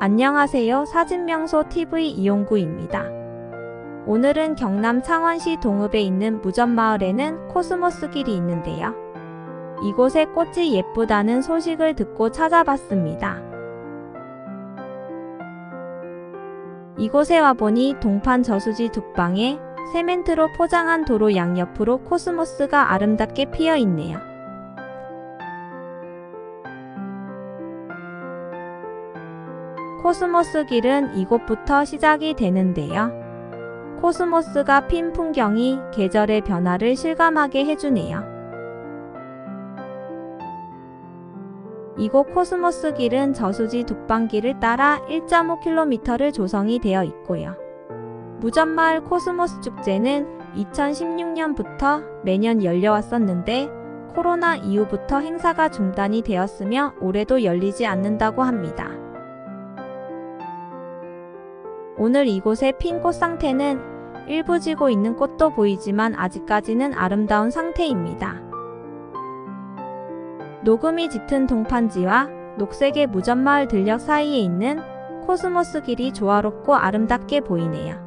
안녕하세요. 사진명소 TV 이용구입니다. 오늘은 경남 창원시 동읍에 있는 무전마을에는 코스모스 길이 있는데요. 이곳에 꽃이 예쁘다는 소식을 듣고 찾아봤습니다. 이곳에 와보니 동판 저수지 둑방에 세멘트로 포장한 도로 양옆으로 코스모스가 아름답게 피어 있네요. 코스모스 길은 이곳부터 시작이 되는데요. 코스모스가 핀 풍경이 계절의 변화를 실감하게 해주네요. 이곳 코스모스 길은 저수지 둑방길을 따라 1.5km를 조성이 되어 있고요. 무전마을 코스모스 축제는 2016년부터 매년 열려왔었는데 코로나 이후부터 행사가 중단이 되었으며 올해도 열리지 않는다고 합니다. 오늘 이곳의 핀 꽃 상태는 일부 지고 있는 꽃도 보이지만 아직까지는 아름다운 상태입니다. 녹음이 짙은 동판지와 녹색의 무전마을 들녘 사이에 있는 코스모스 길이 조화롭고 아름답게 보이네요.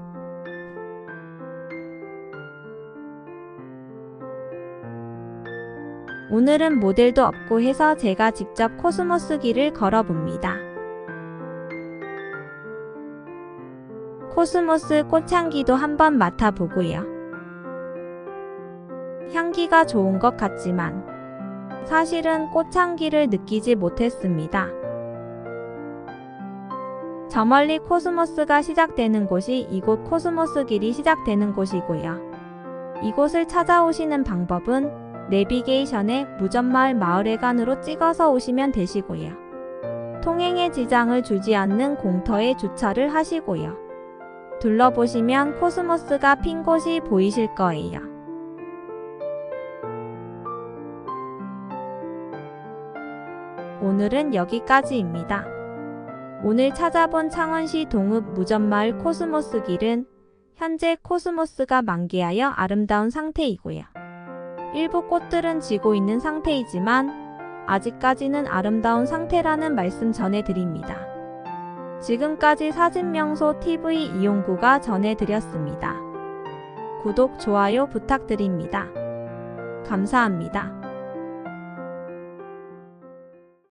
오늘은 모델도 없고 해서 제가 직접 코스모스 길을 걸어봅니다. 코스모스 꽃향기도 한번 맡아보고요. 향기가 좋은 것 같지만 사실은 꽃향기를 느끼지 못했습니다. 저 멀리 코스모스가 시작되는 곳이 이곳 코스모스 길이 시작되는 곳이고요. 이곳을 찾아오시는 방법은 내비게이션에 무전마을 마을회관으로 찍어서 오시면 되시고요. 통행에 지장을 주지 않는 공터에 주차를 하시고요. 둘러보시면 코스모스가 핀 곳이 보이실 거예요. 오늘은 여기까지입니다. 오늘 찾아본 창원시 동읍 무전마을 코스모스 길은 현재 코스모스가 만개하여 아름다운 상태이고요. 일부 꽃들은 지고 있는 상태이지만 아직까지는 아름다운 상태라는 말씀 전해드립니다. 지금까지 사진명소 TV 이용구가 전해드렸습니다. 구독, 좋아요 부탁드립니다. 감사합니다.